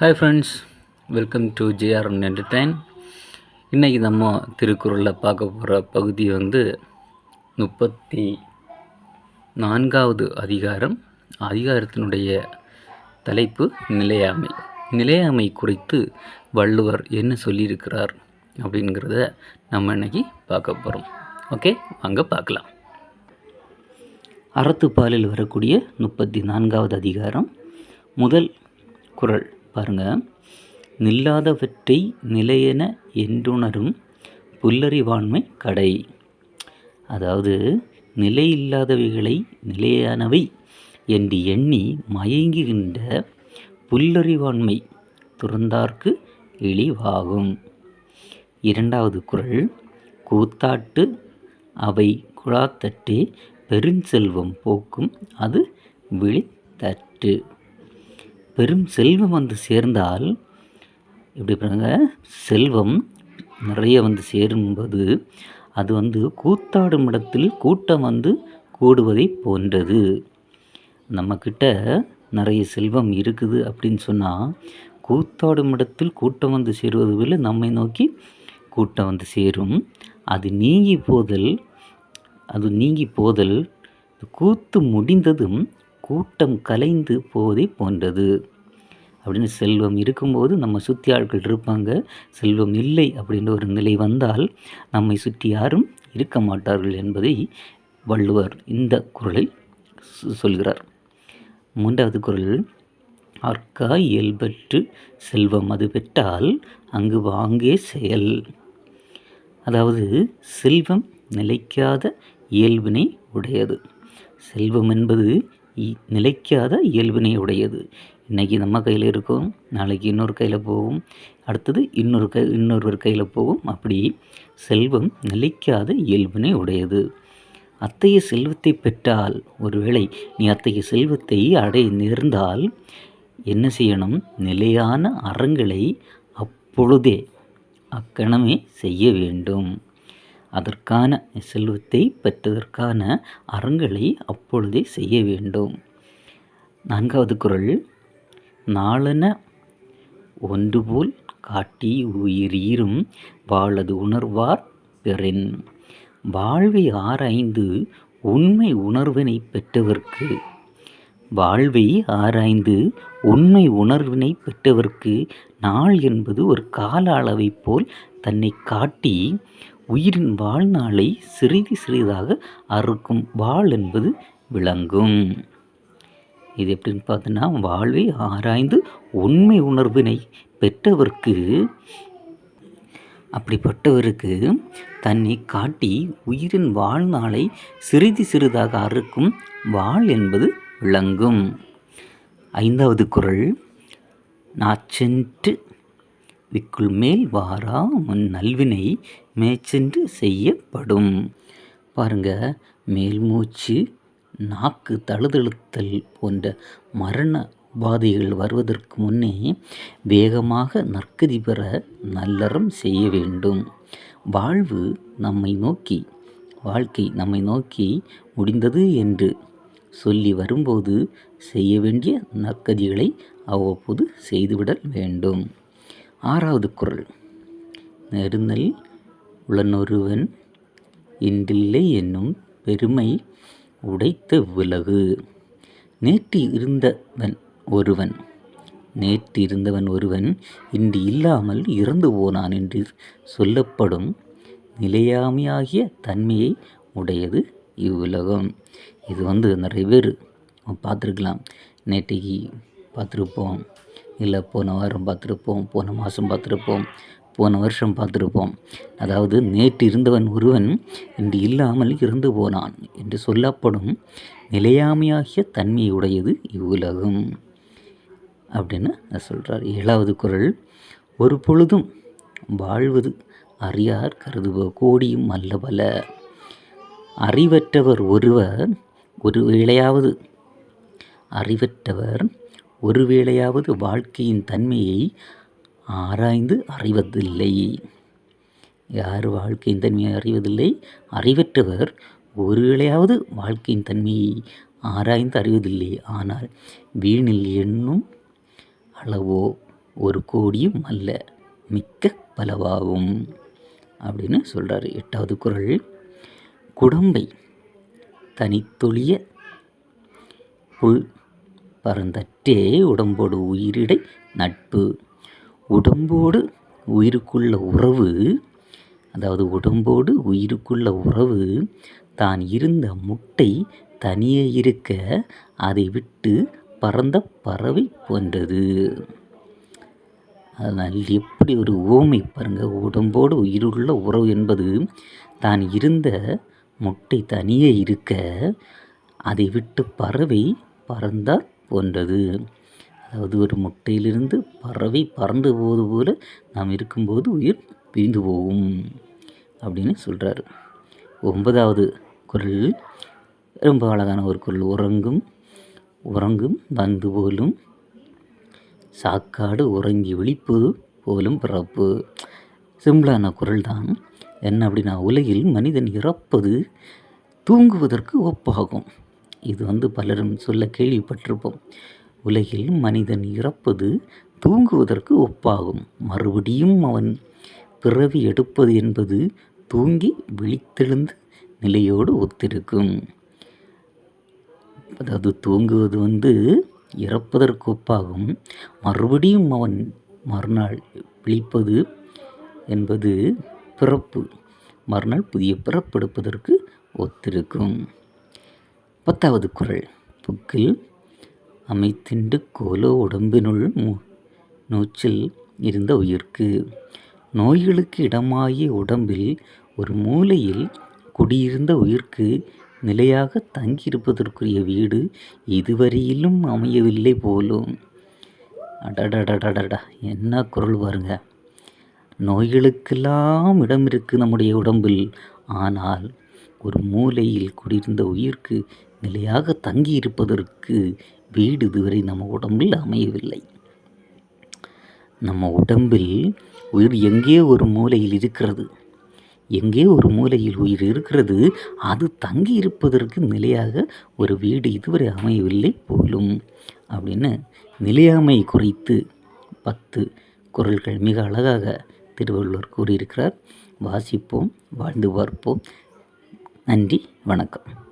Hi friends welcome to JR entertain இன்றைக்கி நம்ம திருக்குறளில் பார்க்க போகிற பகுதி வந்து முப்பத்தி நான்காவது அதிகாரம் அதிகாரத்தினுடைய தலைப்பு நிலையாமை. நிலையாமை குறித்து வள்ளுவர் என்ன சொல்லியிருக்கிறார் அப்படிங்கிறத நம்ம இன்னைக்கு பார்க்க போகிறோம் ஓகே வாங்க பார்க்கலாம். அறத்துப்பாலில் வரக்கூடிய முப்பத்தி நான்காவது அதிகாரம் முதல் குரல் பாருங்க. நில்லாதவற்றை நிலையென என்றுணரும் புல்லறிவாண்மை கடை. அதாவது நிலையில்லாதவைகளை நிலையானவை என்று எண்ணி மயங்குகின்ற புல்லறிவாண்மை துறந்தார்க்கு இழிவாகும். இரண்டாவது குரல் கூத்தாட்டு அவை குழாத்தட்டே பெருஞ்செல்வம் போக்கும் அது விழித்தட்டு பெரும் செல்வம் வந்து சேர்ந்தால் எப்படி பாருங்க செல்வம் நிறைய வந்து சேரும்போது அது வந்து கூத்தாடும் இடத்தில் கூட்டம் வந்து கூடுவதை போன்றது. நம்மக்கிட்ட நிறைய செல்வம் இருக்குது அப்படின்னு சொன்னால் கூத்தாடும் இடத்தில் கூட்டம் வந்து சேருவது போல நம்மை நோக்கி கூட்டம் வந்து சேரும். அது நீங்கி போதல் அது நீங்கி போதல் கூத்து முடிந்ததும் கூட்டம் கலைந்து போவதை போன்றது. அப்படின்னு செல்வம் இருக்கும்போது நம்ம சுற்றி ஆட்கள் இருப்பாங்க. செல்வம் இல்லை அப்படின்ற ஒரு நிலை வந்தால் நம்மை சுற்றி யாரும் இருக்க மாட்டார்கள் என்பதை வள்ளுவர் இந்த குரலில் சொல்கிறார். மூன்றாவது குரல் அற்கா இயல்பற்று செல்வம் அது பெற்றால் அங்கு வாங்கே செயல். அதாவது செல்வம் நிலைக்காத இயல்பினை உடையது. செல்வம் என்பது நிலைக்காத இயல்பினை உடையது. இன்றைக்கி நம்ம கையில் இருக்கும் நாளைக்கு இன்னொரு கையில் போகும் அடுத்தது இன்னொரு கை இன்னொருவர் கையில் போகும். அப்படி செல்வம் நிலைக்காத இயல்பினை உடையது. அத்தகைய செல்வத்தை பெற்றால் ஒருவேளை நீ அத்தகைய செல்வத்தை அடைய நேர்ந்தால் என்ன செய்யணும்? நிலையான அறங்களை அப்பொழுதே அக்கணமே செய்ய வேண்டும். அதற்கான செல்வத்தை பெற்றதற்கான அறங்களை அப்பொழுதே செய்ய வேண்டும். நான்காவது குரல் நாளென ஒன்றுபோல் காட்டி உயிரீரும் வாழது உணர்வார் பெறின். வாழ்வை ஆராய்ந்து உண்மை உணர்வினை பெற்றவர்க்கு வாழ்வை ஆராய்ந்து உண்மை உணர்வினை பெற்றவர்க்கு நாள் என்பது ஒரு கால அளவை போல் தன்னை காட்டி உயிரின் வாழ்நாளை சிறிது சிறிதாக அறுக்கும் வாழ் என்பது விளங்கும். இது எப்படின்னு பார்த்தோன்னா வாழ்வை ஆராய்ந்து உண்மை உணர்வினை பெற்றவர்க்கு அப்படிப்பட்டவருக்கு தன்னை காட்டி உயிரின் வாழ்நாளை சிறிது சிறிதாக அறுக்கும் வாழ் என்பது விளங்கும். ஐந்தாவது குரல் நாச்சென்று விக்குள் மேல் வாரா உன் நல்வினை மேய்ச்சென்று செய்யப்படும். பாருங்க மேல் மூச்சு நாக்கு தழுதழுத்தல் போன்ற மரண உபாதைகள் வருவதற்கு முன்னே வேகமாக நற்கதி பெற நல்லறம் செய்ய வேண்டும். வாழ்வு நம்மை நோக்கி வாழ்க்கை நம்மை நோக்கி முடிந்தது என்று சொல்லி வரும்போது செய்ய வேண்டிய நற்கதிகளை அவ்வப்போது செய்துவிடல் வேண்டும். ஆறாவது குரல். நெருநல் உளனொருவன் இன்றில்லை என்னும் பெருமை உடைத்த விலகு. நேற்று இருந்தவன் ஒருவன் நேற்று இருந்தவன் ஒருவன் இன்று இல்லாமல் இறந்து போனான் என்று சொல்லப்படும் நிலையாமையாகிய தன்மையை உடையது இவ்வுலகம். இது வந்து நிறைய பேர் பார்த்துருக்கலாம். நேற்றைக்கு பார்த்துருப்போம். இல்லை போன வாரம் பார்த்துருப்போம் போன மாதம் பார்த்துருப்போம் போன வருஷம் பார்த்துருப்போம். அதாவது நேற்று இருந்தவன் ஒருவன் இன்று இல்லாமல் இருந்து போனான் என்று சொல்லப்படும் நிலையாமையாகிய தன்மையுடையது இவ்வுலகம். அப்படின்னு சொல்கிறார் ஏழாவது குரல் ஒரு பொழுதும் வாழ்வது அறியார் கருதுவ கோடியும் அல்லபல அறிவற்றவர் ஒருவர் ஒரு வேளையாவது அறிவற்றவர் ஒருவேளையாவது வாழ்க்கையின் தன்மையை ஆராய்ந்து அறிவதில்லை. யார் வாழ்க்கையின் தன்மையை அறிவதில்லை? அறிவற்றவர் ஒரு வேளையாவது வாழ்க்கையின் தன்மையை ஆராய்ந்து அறிவதில்லை. ஆனால் வீணில் எண்ணும் அளவோ ஒரு கோடியும் அல்ல மிக்க பலவாகும் அப்படின்னு சொல்கிறாரு எட்டாவது குரல் குடம்பை தனித்தொழிய புல் பறந்தற்றே உடம்போடு உயிரிடை நட்பு. உடம்போடு உயிருக்குள்ள உறவு அதாவது உடம்போடு உயிருக்குள்ள உறவு தான் இருந்த முட்டை தனியே இருக்க அதை விட்டு பறந்த பறவை போன்றது. அதனால் எப்படி ஒரு ஓமை பாருங்கள் உடம்போடு உயிருள்ள உறவு என்பது தான் இருந்த முட்டை தனியே இருக்க அதை விட்டு பறவை பறந்தால் போன்றது. அதாவது ஒரு முட்டையிலிருந்து பறவை பறந்து போவது போல நாம் இருக்கும்போது உயிர் பிரிந்து போகும் அப்படின்னு சொல்கிறாரு ஒன்பதாவது குரல். ரொம்ப அழகான ஒரு குரல். உறங்கும் உறங்கும் வந்து போலும் சாக்காடு உறங்கி விழிப்பது போலும் பிறப்பு. சிம்பிளான குரல் தான் என்ன அப்படின்னா உலகில் மனிதன் இறப்பது தூங்குவதற்கு ஒப்பாகும். இது வந்து பலரும் சொல்ல கேள்விப்பட்டிருப்போம். உலகில் மனிதன் இறப்பது தூங்குவதற்கு ஒப்பாகும். மறுபடியும் அவன் பிறவி எடுப்பது என்பது தூங்கி விழித்தெழுந்து நிலையோடு ஒத்திருக்கும். அதாவது தூங்குவது வந்து இறப்பதற்கு ஒப்பாகும். மறுபடியும் அவன் மறுநாள் விழிப்பது என்பது பிறப்பு. மறுநாள் புதிய பிறப்பெடுப்பதற்கு ஒத்திருக்கும். பத்தாவது குரல். புக்கில் அமைத்திண்டு கோலோ உடம்பினுள் மூ நூச்சில் இருந்த உயிர்க்கு. நோய்களுக்கு இடமாகி உடம்பில் ஒரு மூலையில் குடியிருந்த உயிர்க்கு நிலையாக தங்கியிருப்பதற்குரிய வீடு இதுவரையிலும் அமையவில்லை போலும். அடடடடடடா என்ன குரல் பாருங்க நோய்களுக்கெல்லாம் இடம் இருக்குது நம்முடைய உடம்பில் ஆனால் ஒரு மூலையில் குடியிருந்த உயிர்க்கு நிலையாக தங்கி இருப்பதற்கு வீடு இதுவரை நம்ம உடம்பில் அமையவில்லை. நம்ம உடம்பில் உயிர் எங்கே ஒரு மூலையில் இருக்கிறது? எங்கே ஒரு மூலையில் உயிர் இருக்கிறது? அது தங்கி இருப்பதற்கு நிலையாக ஒரு வீடு இதுவரை அமையவில்லை போலும். அப்படின்னு நிலையாமை குறித்து பத்து குரல்கள் மிக அழகாக திருவள்ளுவர் கூறியிருக்கிறார். வாசிப்போம் வாழ்ந்து பார்ப்போம். நன்றி வணக்கம்.